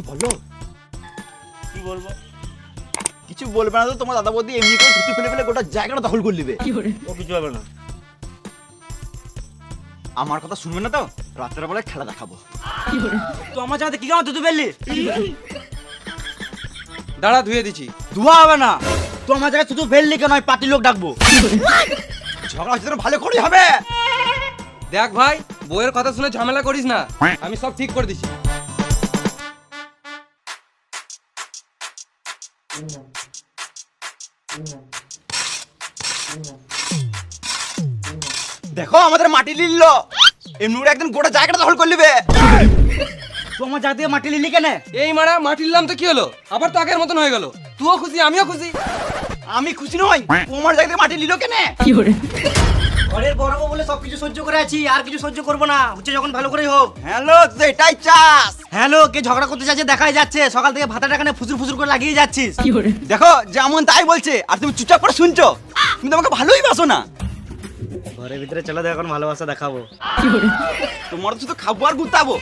কিছু বলো? কি বলব? কিছু বলবে না তো তোমার দাদা বৌদি এমনি করে থুতু ফেলে ফেলে গোটা জায়গাটা দখল করে নেবে। ও কিছু হবে না। আমার কথা শুনবে না তো? রাত্রের বেলায় খেলা দেখাবো। তো আমার জায়গাতে কি কাম তুই বেললি দাঁড়া ধুয়ে দিচ্ছি। ধোয়া হবে না। তো আমার জায়গায় তুই বেললি কেন? আমি পার্টি লোক ডাকবো। ঝগড়া হচ্ছে তো ভালো করেই হবে। দেখ ভাই বইয়ের কথা শুনে ঝামেলা করিস না। আমি সব ঠিক করে দিচ্ছি। দেখো আমাদের মাটি লিলল। এমনি একদিন গোটা জায়গাটা দখল করে নিবে। তোমার মাটি লিলি কেন? এই মারা মাটি নিলাম তো কি হলো? আবার তো আগের মতন হয়ে গেল। তুও খুশি আমিও খুশি। আমি খুশি নই। তোমার জায়গাতে থেকে মাটি লিল কেন? ঘরের বড় বউ বলে সবকিছু সহ্য করে আছি আর কিছু সহ্য করব না। হচ্ছে যখন ভালো করেই হোক। হ্যালো এটাই চাস? হ্যালো কে ঝগড়া করতে চাচ্ছে দেখাই যাচ্ছে। সকাল থেকে ভাতাটা এখানে ফুসুর ফুসুর করে লাগিয়ে যাচ্ছিস। দেখো যেমন তাই বলছে আর তুমি চুপচাপ করে শুনছো। তুমি তো আমাকে ভালোই বাসো না। ঘরের ভিতরে চলো এখন ভালোবাসা দেখাবো। তোমার তো শুধু খাব আর গুতাবো।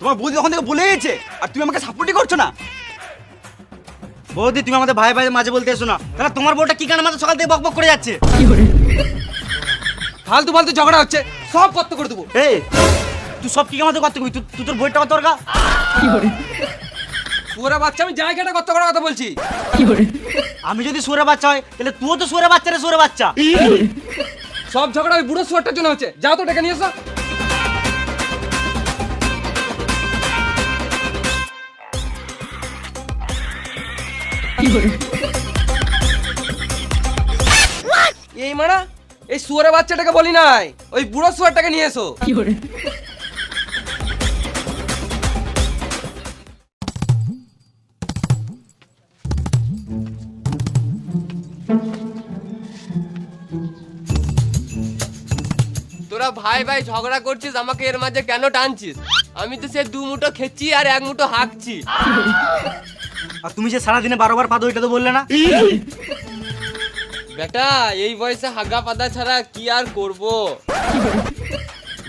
তোমার বৌদি তখন থেকে বলে গেছে আর তুমি আমাকে সাপোর্টই করছ না। বৌদি তুমি আমাদের ভাই ভাই মাঝে বলতে এসো না। তাহলে তোমার বউটা কি কারণে আমাদের সকাল থেকে বক বক করে যাচ্ছে? ফালতু ফালতু ঝগড়া হচ্ছে সব কত করে দেবো। এই তুই সব কি আমাদের করতে কবি তুই তোর বইটা কত দরকার পুরা বাচ্চা আমি জায়গাটা কত করার কথা বলছি। আমি যদি সুরে বাচ্চা হয় তাহলে তুইও তো সুরে বাচ্চা রে সুরে বাচ্চা। সব ঝগড়া ওই বুড়ো শুয়ারটার জন্য হচ্ছে যাও তো ডেকে নিয়ে এসো। এই মারা এই শুয়ারের বাচ্চাটাকে বলি নাই ওই বুড়ো শুয়ারটাকে নিয়ে এসো। তোরা ভাই ভাই ঝগড়া করছিস আমাকে এর মাঝে কেন টানছিস? আমি তো সে দু মুঠো খেচ্ছি আর এক মুঠো হাঁকছি। আর তুমি যে সারাদিনে বারোবার পাদো এটা তো বললে না? বেটা এই বয়সে হাগা পাতা ছাড়া কি আর করব?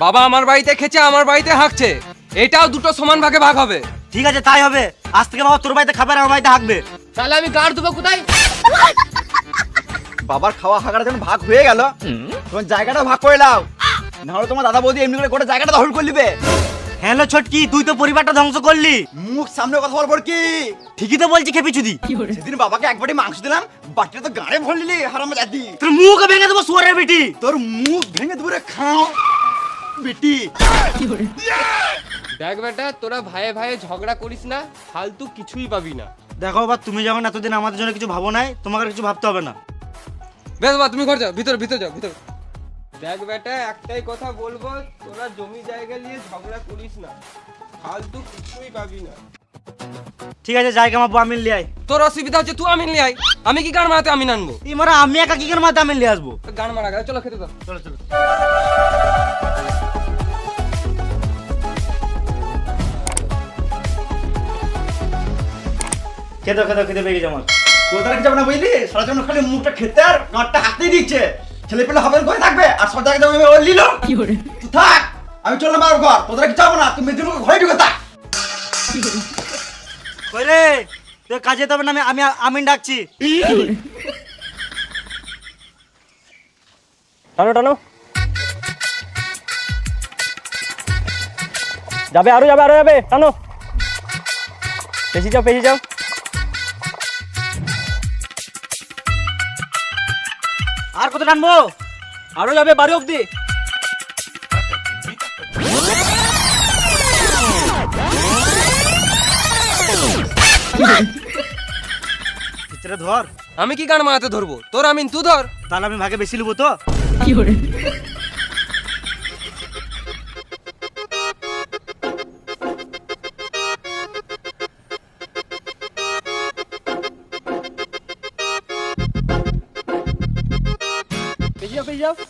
বাবা আমার বাড়িতে খেছে আমার বাড়িতে হাঁকছে। এটাও দুটো সমান ভাগে ভাগ হবে। ঠিক আছে তাই হবে। আজ থেকে বাবা তোর বাড়িতে খাবে আর আমার বাড়িতে হাঁকবে। তাহলে আমি গাড় দেবো কোথায়? বাবার খাওয়া হাগাটা যখন ভাগ হয়ে গেল। তোমার জায়গাটা ভাগ করে নাও। নাহলে তোমার দাদা বৌদি এমনি করে গোটা জায়গাটা দখল করে নেবে। হ্যালো ছটকি তুই তো পরিবারটা ধ্বংস করলি। মুখ সামনে কথা বলব কি? ঠিকই তো বলছি খেপি চুদি সেদিন বাবাকে এক বাটি মাংস দিলাম বাটিটা তো গাড়ে ভরে নিলি হারাম জাতি। তোর মুখ ভেঙে দেবো সুয়ারের বেটি। তোর মুখ ভেঙে দূরে খাও বেটি। দেখ বেটা তোরা ভাইয়ে ভাইয়ে ঝগড়া করিস না ফালতু কিছুই পাবি না। দেখো বাবা তুমি যখন এতদিন আমাদের জন্য কিছু ভাবো নাই তোমাকে আর কিছু ভাবতে হবে না। বেশ বাবা তুমি ঘর যাও ভিতরে ভিতরে যাও ভিতরে। দেখ বেটা একটাই কথা বলব তোরা জমি জায়গা নিয়ে ঝগড়া করিস না। ফালতু কিছুই পাবি না। ঠিক আছে জায়গা আমার বউ আমিন লিয়াই তোর অসুবিধা হচ্ছে তুই আমিন লিয়াই আমি কি গান মারাতে আমি আনব? এই মারা আমি একা কি করে মাথা আমিন লিয়ে আসব? গান মারা গেল চলো খেতে দাও। চলো চলো। খেতে খেতে খেতে বেরিয়ে যাব কোথায় কি যাবে না বুঝলি? সারা খালি মুখটা খেতে আর গাঁটটা হাতেই দিচ্ছে। ছেলে পেলে হবে করে থাকবে। আর সব জায়গায় যাবে ওই লিলো থাক আমি চললাম আর ঘর। তোদের কি যাব না? তুমি মেদিনী ঘরে ঢুকে থাক। কই রে? তুই কাজে যেতে হবে না আমি আমি আমিন ডাকছি। টানো টানো। যাবে আরও যাবে আরও যাবে। টানো। পেছি যাও পেছি যাও। টানবো আরও যাবে বাড়ি অব্দি ধর। আমি কি গান মারাতে ধরবো? তোর আমিন তুই ধর। তাহলে আমি ভাগে বেশি নেব তো। পেছি যাও যাও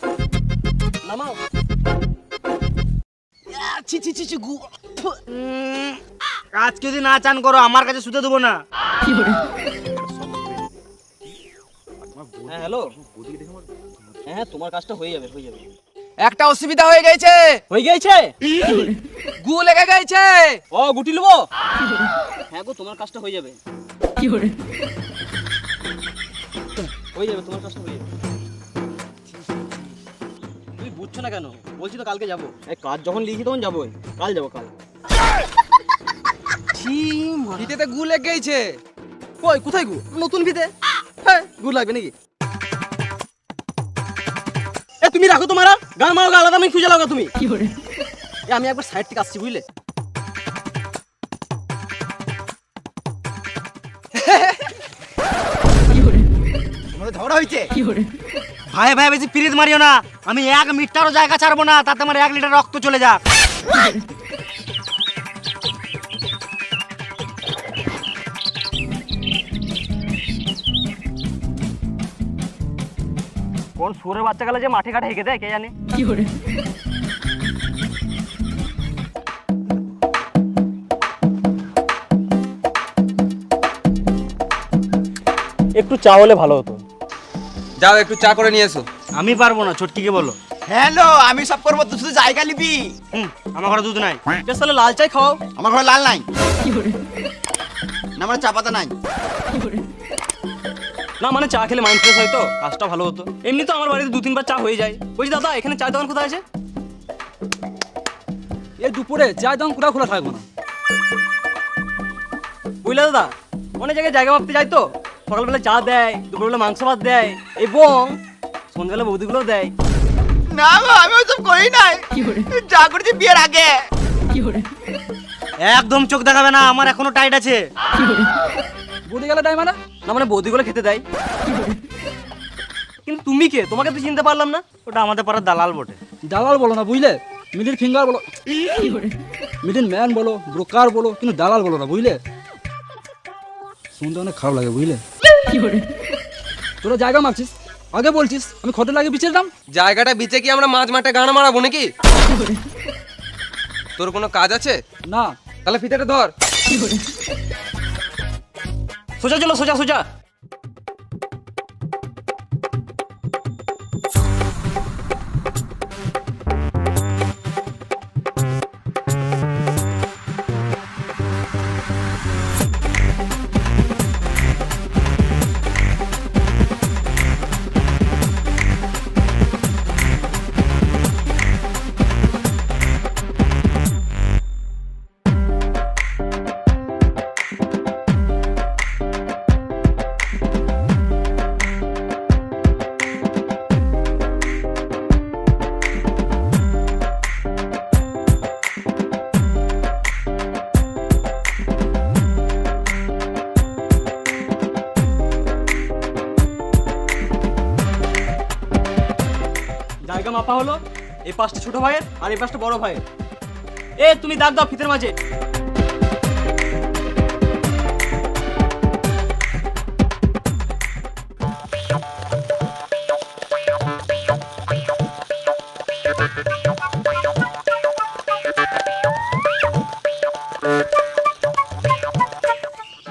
নামাও ছি ছি ছি ছি গু আজকে যদি না চান করো আমার কাছে শুতে দেবো না। হ্যাঁ হ্যালো। হ্যাঁ তোমার কাজটা হয়ে যাবে হয়ে যাবে। একটা অসুবিধা হয়ে গেছে। হয়ে গেছে? গু লেগে গেছে। ও গুটি নেব? হ্যাঁ গো তোমার কাজটা হয়ে যাবে। কি হয়ে যাবে তোমার কাজটা হয়ে যাবে। বুঝছ না কেন? বলছি তো কালকে যাব। কাজ যখন লিখি তখন যাব কাল যাব কাল। ফিতেতে গু লেগেছে কই কোথায় গু? নতুন ফিতে হ্যাঁ গুড লাগবে নাকি? এ তুমি রাখো তোমার গান মারো আলাদা আমি খুঁজে লাগো তুমি। কি এ আমি একবার সাইড থেকে আসছি বুঝলে? ঝগড়া হয়েছে ভাই ভাই বেশি পিরিত মারিও না। আমি এক মিটারও জায়গা ছাড়বো না তাতে আমার এক লিটার রক্ত চলে যাক। কোন সুরের বাচ্চা গেলে যে মাঠে ঘাটে হেঁকে দেয় কে জানে? একটু চা হলে ভালো হতো। যাও একটু চা করে নিয়ে এসো। আমি পারব না ছোটকিকে বলো। হ্যালো আমি সব করব তুই শুধু জায়গা নিবি? আমার ঘরে দুধ নাই। বেশ তাহলে লাল চাই খাও আমার ঘরে লাল নাই। না আমার চা পাতা নাই। না মানে চা খেলে মাইন্ড ফ্রেশ হয় তো কাজটা ভালো হতো। এমনি তো আমার বাড়িতে দু তিনবার চা হয়ে যায়। বলছি দাদা এখানে চায়ের দোকান কোথায় আছে? এই দুপুরে চায়ের দোকান কোথাও খোলা থাকব না। বুঝলে দাদা? অনেক জায়গায় জায়গা ভাবতে যাই তো। সকালবেলা চা দেয় দুপুরবেলা মাংস ভাত দেয় এবং সন্ধ্যাবেলা বৌদিগুলোও দেয়। না গো আমি ওসব করি নাই। যা করেছি বিয়ের আগে। একদম চোখ দেখাবে না আমার এখনও টাইট আছে। বৌদি গেলে টাইম না না মানে বৌদিগুলো খেতে দেয়। কিন্তু তুমি কে? তোমাকে তো চিনতে পারলাম না। ওটা আমাদের পাড়ার দালাল বটে। দালাল বলো না বুঝলে? মিডিল ফিঙ্গার বলো। মিডিল ম্যান বলো ব্রোকার বলো কিন্তু দালাল বলো না বুঝলে? শুনতে অনেক খারাপ লাগে বুঝলে? তোরা জায়গা মারছিস? আগে বলছিস আমি খটে লাগে বিচে দাম জায়গাটা বিচে কি আমরা মাঝ মাঠে গান মারাবো নাকি? তোর কোনো কাজ আছে? না। তাহলে ফিতেটা ধর। সোজা চলো সোজা সোজা। পাঁচটা ছোট ভাইয়ের আর এই পাঁচটা বড় ভাইয়ের। এ তুমি দাগ দাও ফিতের মাঝে।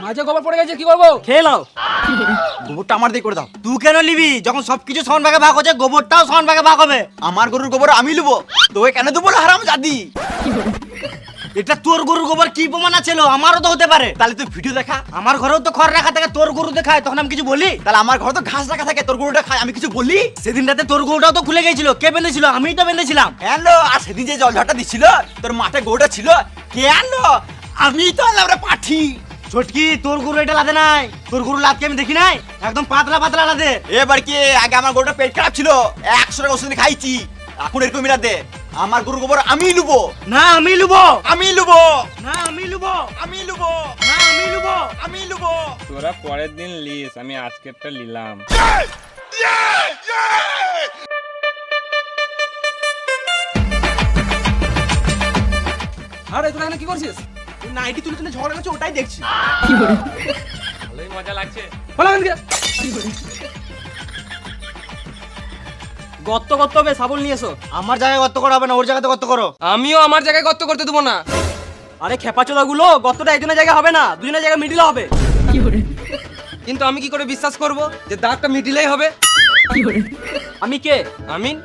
মাঝে খবর পড়ে গেছে কি করব? খেয়ে নাও। গোবরটা আমার দিয়ে করে দাও। তুই কেন নিবি? যখন সবকিছু সমান ভাগে ভাগ হচ্ছে গোবরটাও সমান ভাগে ভাগ হবে। আমার গরুর গোবর আমি লুবো। তোকে কেন দেবো না হারাম জাদি এটা তোর গরুর গোবর কি প্রমাণ ছিল আমারও তো হতে পারে। তাহলে তুই ভিডিও দেখা। আমার ঘরেও তো খড় রাখা থাকে তোর গরু দেখায় তখন আমি কিছু বলি? তাহলে আমার ঘরে তো ঘাস রাখা থাকে তোর গরুটা খায় আমি কিছু বলি? সেদিন রাতে তোর গরুটাও তো খুলে গেছিল কে বেঁধেছিল? আমিই তো বেঁধেছিলাম। কেন আর সেদিন যে জল ঝড়টা দিচ্ছিল তোর মাঠে গরুটা ছিল কেন আমি তো আমরা পাঠি। ছোটকি তোর গরু এটা লাদে নাই। তোর গরু লাদকে আমি দেখি নাই? একদম পাতলা পাতলা লাদে। এবার কি আগে আমার গরুটা পেট খারাপ ছিল? একশো টাকা ওষুধ খাইছি। এখন এরকম মিলা দে আমার গরুর গোবর আমি লুবো। না আমি লুবো। আমি লুবো। না আমি লুবো। আমি লুবো। না আমি লুবো। আমি লুবো। তোরা পরের দিন লিস আমি আজকেরটা নিলাম। আরে তোরা এখানে কি করছিস? নাইটি তুলে তুলে ঝগড়া করছে ওটাই দেখছি। ভালোই মজা লাগছে। বলো এখান গর্ত গর্ত হবে সাবল নিয়ে এসো। আমার জায়গায় গর্ত করা হবে না ওর জায়গাতে গর্ত করো। আমিও আমার জায়গায় গর্ত করতে দেবো না। আরে খেপাচোদা গুলো গর্তটা একজনের জায়গা হবে না দুজনের জায়গা মিডিলে হবে। কিন্তু আমি কি করে বিশ্বাস করব যে দাগটা মিডিলেই হবে? আমি কে? আমিন।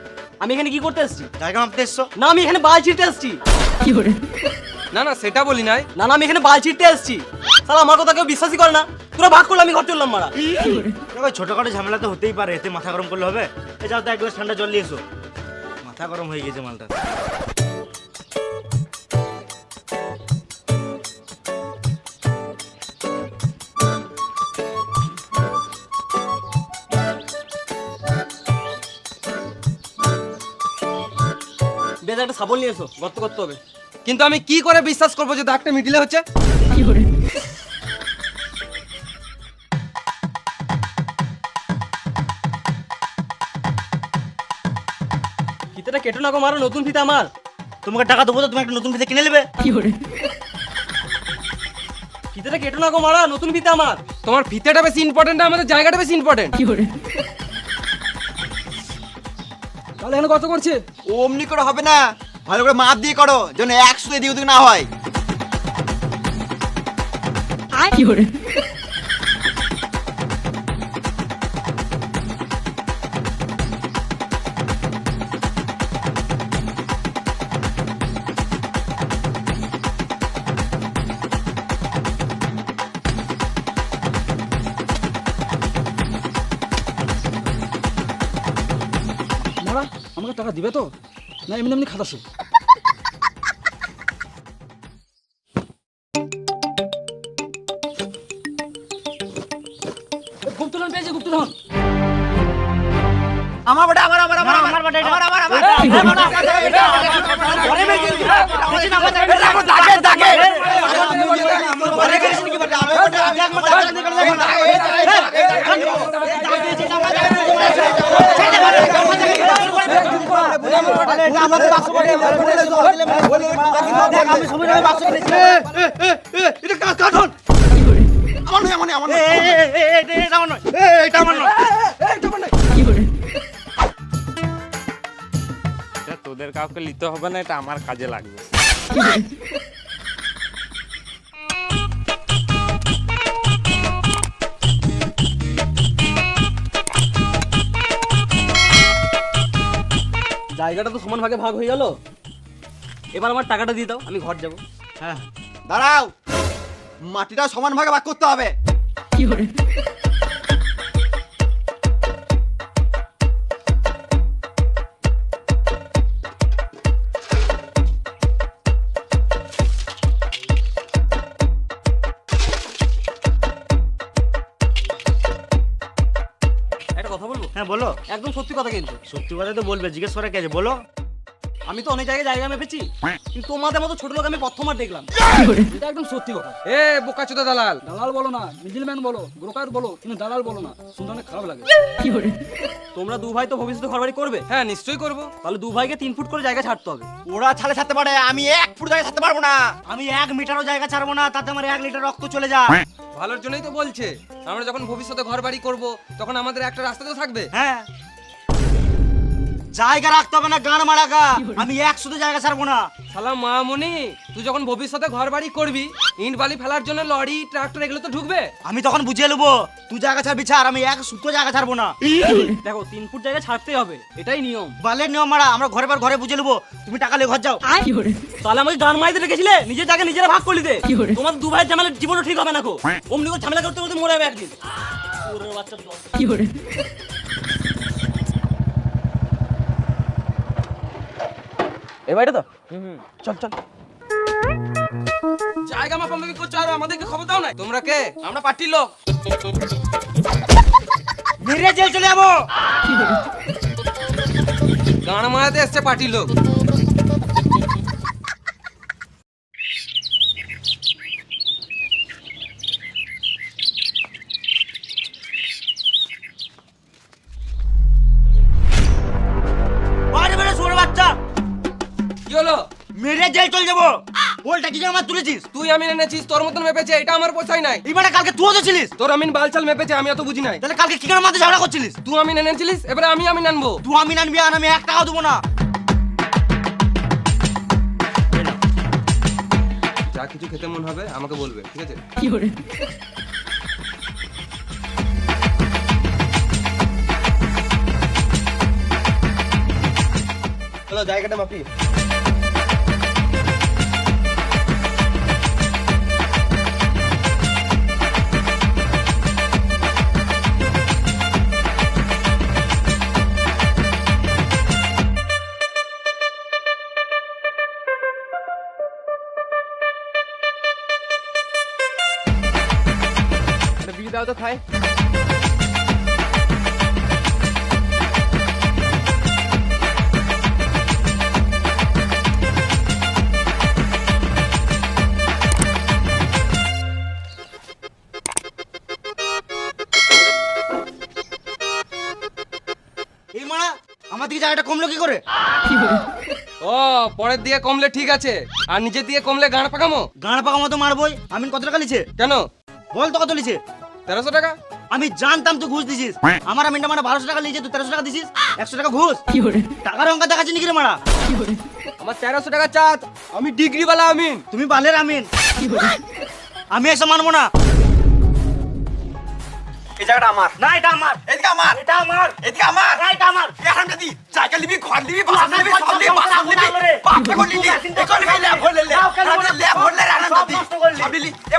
আমি এখানে কি করতে এসেছি? জায়গা মাপতে এসছো? না আমি এখানে বাল ছিটতে এসেছি। না না সেটা বলি নাই। না না আমি এখানে বাল ছিটতে এসেছি। তাহলে আমার কথা কেউ বিশ্বাসই করে না। তোরা ভাগ করলে আমি ঘর চললাম মারা। ভাই ছোটখাটো ঝামেলা তো হতেই পারে এতে মাথা গরম করলে হবে। এ যাও তো এক গ্লাস ঠান্ডা জল নিয়ে এসো। মাথা গরম হয়ে গেছে মালটা। বেশ একটা সাবল নিয়ে এসো গর্ত করতে হবে। কিন্তু আমি কি করে বিশ্বাস করব যে দাগটা মিডিলে হচ্ছে? ফিতেটা কেটো না গো মারো, নতুন ফিতে আমার। তোমাকে টাকা দেবো তো, তুমি একটা নতুন ফিতে কিনে নেবে। ফিতেটা কেটো না গো মারা, নতুন ফিতে আমার। তোমার ফিতেটা বেশি ইম্পর্টেন্ট আমাদের জায়গাটা বেশি ইম্পর্টেন্ট তাহলে এখানে কত করছে? অমনি করে হবে না। ভালো করে মাপ দিয়ে করো যেন একশো এদিক ওদিক না হয়। আমাকে টাকা দিবে তো? না এমনি এমনি খাতাছে গুপ্তধন পেয়েছে গুপ্তধন আমার বাড়ি আমার আমার আমার আমার বাড়ি আমার আমার আমার আমার আমার আমার আমার নয় এটা আমার নয় এটা তোদের কাউকে নিতে হবে না এটা আমার কাজে লাগবে। জায়গাটা তো সমান ভাগে ভাগ হয়ে গেল। এবার আমার টাকাটা দিয়ে দাও আমি ঘর যাব। হ্যাঁ দাঁড়াও। মাটিটা সমান ভাগে ভাগ করতে হবে। একটা হ্যাঁ বলো। একদম সত্যি কথা কিন্তু। সত্যি কথা তো বলবে জিজ্ঞেস করে কে আছে? বলো। আমি তো অনেক জায়গায় জায়গা মেপেছি। কিন্তু তোমাদের মতো ছোট লোক আমি প্রথমবার দেখলাম। এটা একদম সত্যি কথা। এ বোকাচোদা দালাল। দালাল বলো না মিডিলম্যান বলো ব্রোকার বলো কিন্তু দালাল বলো না শুনতে অনেক খারাপ লাগে। তোমরা দু ভাই তো ভবিষ্যতে ঘর বাড়ি করবে? হ্যাঁ নিশ্চয়ই করব। তাহলে দু ভাইকে তিন ফুট করে জায়গা ছাড়তে হবে। ওরা ছালে ছাড়তে পারে আমি এক ফুট জায়গায় ছাড়তে পারব না। আমি এক মিটারও জায়গা ছাড়বো না তাতে আমার এক লিটার রক্ত চলে যায়। ভালোর জন্যই তো বলছে আমরা যখন ভবিষ্যতে ঘর বাড়ি করব তখন আমাদের একটা রাস্তা তো থাকবে। হ্যাঁ। জায়গা রাখতে হবে না গান মারাকা আমি এক শুধু জায়গা ছাড়বো না। সালাম মামুনি তুই যখন ভবিষ্যতে ঘর বাড়ি করবি ইট বালি ফেলার জন্য লরি ট্রাক্টর এগুলো তো ঢুকবে? আমি তখন বুঝিয়ে নেব তুই জায়গা ছাড়বি ছাড় আমি এক সুতো জায়গা ছাড়বো না। দেখো তিন ফুট জায়গা ছাড়তেই হবে এটাই নিয়ম। বালের নিয়ম মারা আমরা ঘরে পর ঘরে বুঝে নেব তুমি টাকা নিয়ে ঘর যাও। তাহলে আমাকে গান মাইতে রেখেছিলে? নিজের জায়গা নিজেরা ভাগ করলি দে। তোমার দু ভাইয়ের ঝামেলা জীবনও ঠিক হবে না কো অমনি ঝামেলা করতে করতে মরে যাবে একদিন। ওরে বাচ্চা এ বাড়িটা তো? চল চল। জায়গা লোকে করছ আর আমাদেরকে খবর দাও না তোমরা কে? আমরা পার্টির লোক। মেরে জেল চলে যাব। গান মারাতে এসছে পার্টির লোক। যাব বলটা কি আমার তুলেছিস? তুই আমি এনেছিস তোর মতন মেপেছে এটা আমার পোষাই নাই। এই মানে কালকে তুইও তো ছিলিস তোর আমিন বালচাল মেপেছে আমি অত বুঝি নাই। তাহলে কালকে কি করে মাঝে ঝগড়া করছিলিস? তুই আমি এনেছিলিস এবারে আমি আমি আনব। তুই আমি আনবি আর আমি এক টাকাও দেবো না। যা কিছু খেতে মন হবে আমাকে বলবে ঠিক আছে? কি চলো জায়গাটা মাপি। দাও তো খাই আমার দিকে জায়গাটা কমলো কি করে? ও পরের দিকে কমলে ঠিক আছে আর নিচের দিকে কমলে গাঁড় পাকামো? গাঁড় পাকা মতো মারবই আমিন কত টাকা লিছে কেন? বল তো কত লিছে। তেরোশো টাকা? আমি জানতাম তুই ঘুষ দিছিস। আমার আমিনটা মানে বারোশো টাকা লিছে তুই তেরোশো টাকা দিছিস? একশো টাকা ঘুষ? টাকার অঙ্কা দেখাচ্ছি নাকি রে মারা? আমার তেরোশো টাকা চাঁদ। আমি ডিগ্রিওয়ালা আমিন। তুমি বালের আমিন। আমি এসব মানবো না। এই জায়গাটা আমার। না এটা আমার। এদিকে আমার। এটা আমার। এদিকে আমার। না এটা আমার। এখানটা দি জায়গা নিবি ঘর নিবি বাসা নিবি সব নিবি সব নিবি। বাপ করে নিলি এখন নিবি। ল্যাব হলে ল্যাব যাও, ল্যাব হলে আনন্দ সব দি। নষ্ট করলি। সব নিলি। এ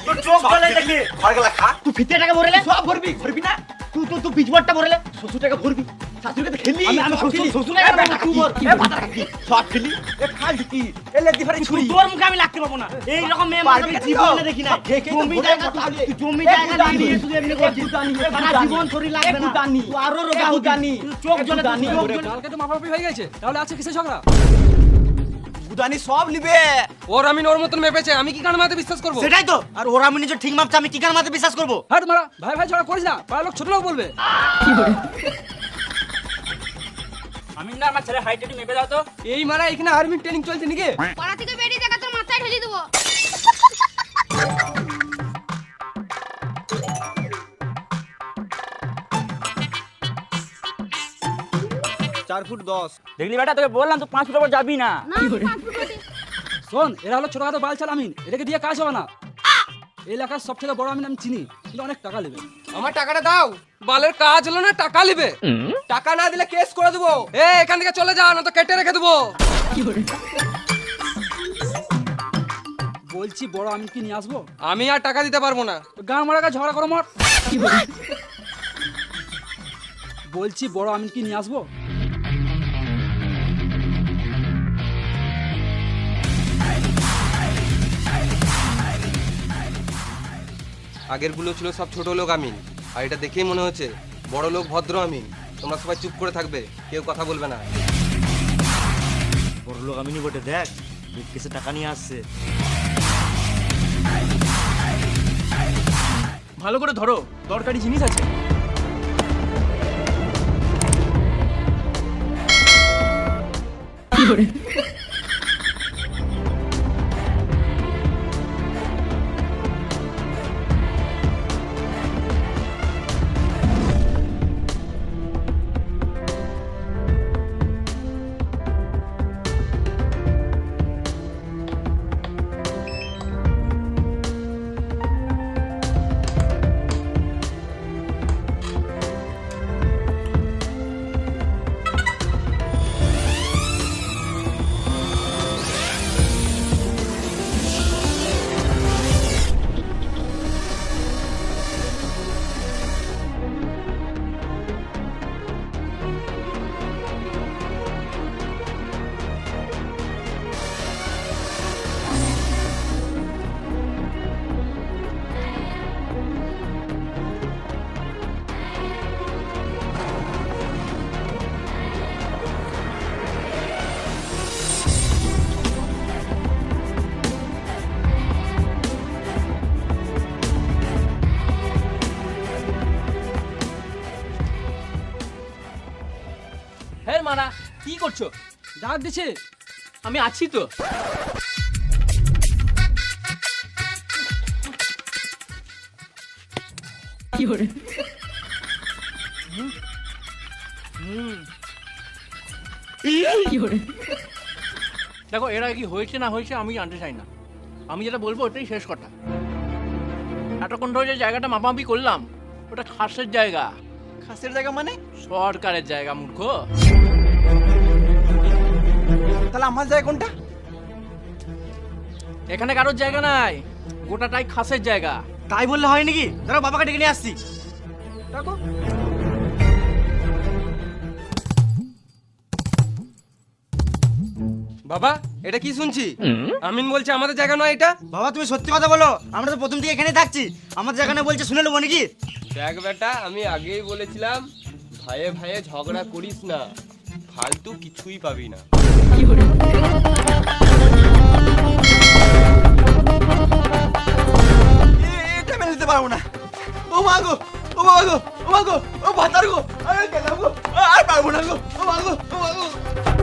তোর চোখ জ্বলে দেখি ঘর খা তুই ফিতে টাকা ভরলে সব ভরবি ভরবি না তুই তুই তুই পিচবটটা ভরলে শ্বশুর টাকা ভরবি শাশুড়িকে তো খেলি আমি- আমি শ্বশুর- শ্বশুর টাকা বেটা তুই ভর। এ ভাতা কি সব খেলি এ খাল কি এ লেদি ফারি ছুরি তোর মুখে আমি লাগতে পারব না এই রকম মেয়ে মানুষ আমি জীবনে দেখি না সব ঢেকে তো জমি জায়গা তুই- জমি জায়গা গুদানি, নিয়ে শুধু এমনি সারা জীবন লাগবে না গুদানি। তুই আরও রোগা হবি চোখ জ্বলে জ্বলে। কালকে তো হয়ে গেছে তাহলে আছে কিসে ঝগড়া গুদানি সব নিবে। ওর আমিন ওর মতন মেপেছে আমি কি গান মাতে বিশ্বাস করব? সেটাই তো। আর ওরা আমি নিজে ঠিক মাপছে আমি কি কার মাতে বিশ্বাস করব? হাট মারা ভাই ভাই ঝগড়া করিস না পাড়ার লোক ছোট লোক বলবে। আমি না আমার ছেলে হাইট একটু মেপে দাও তো। এই মারা এখানে আর্মি ট্রেনিং চলছে নাকি? পাড়া থেকে বেরিয়ে দেখা তোর মাথায় ঢেলে দেবো। চার ফুট দশ। দেখলি বেটা তোকে বললাম তো পাঁচ ফুট যাবি না। শোন এরা হলো ছোটখাটো বালছাল আমিন এটাকে দিয়ে কাজ হবে না। এই এলাকার সব থেকে বড় আমিন আমি চিনি কিন্তু অনেক টাকা নেবে। আমার টাকাটা দাও। বালের কাজ হলো না টাকা নেবে। টাকা না দিলে কেস করে দেবো। এ এখান থেকে চলে যা না তো কেটে রেখে দেবো। বলছি বড় আমিন কি নিয়ে আসব? আমি আর টাকা দিতে পারব না। গান মারা গা ঝগড়া করো মর। বলছি বড় আমিন কি নিয়ে আসব? আগেরগুলো ছিল সব ছোট লোক আমিন। আর এটা দেখেই মনে হচ্ছে বড় লোক ভদ্র আমিন। তোমরা সবাই চুপ করে থাকবে কেউ কথা বলবে না। বড় লোক আমি নি বটে দেখ কেসে টাকা নিয়ে আসছে। ভালো করে ধরো দরকারি জিনিস আছে। হ্যাঁ করছ? ডাক দিছে? আমি আছি তো। দেখো এরা কি হয়েছে না হয়েছে আমি জানতে চাই না। আমি যেটা বলব ওটাই শেষ কথা। এতক্ষণ ধরে যে জায়গাটা মাপামাপি করলাম ওটা খাসের জায়গা। খাসের জায়গা মানে? সরকারের জায়গা মূর্খ। তাহলে আমার জায়গা কোনটা? এখানে কারোর জায়গা নাই। গোটাটাই খাসের জায়গা। তাই বললে হয় নাকি? ধরো বাবাকে ডেকে নিয়ে আসছি। দেখো। বাবা এটা কি শুনছি? আমিন বলছে আমাদের জায়গা নয় এটা? বাবা তুমি সত্যি কথা বলো। আমরা তো প্রথম থেকে এখানেই থাকছি। আমাদের জায়গা যেখানে বলছে শুনে নেব নাকি? দেখ বেটা আমি আগেই বলেছিলাম ভাইয়ে ভাইয়ে ঝগড়া করিস না। ফালতু কিছুই পাবি না। এটা মেনে নিতে পারব না ও মা গো ও বাবা গো ও মা গো ও ভাতার গো আরে গেলাম গো আর পারব না গো ও মা গো ও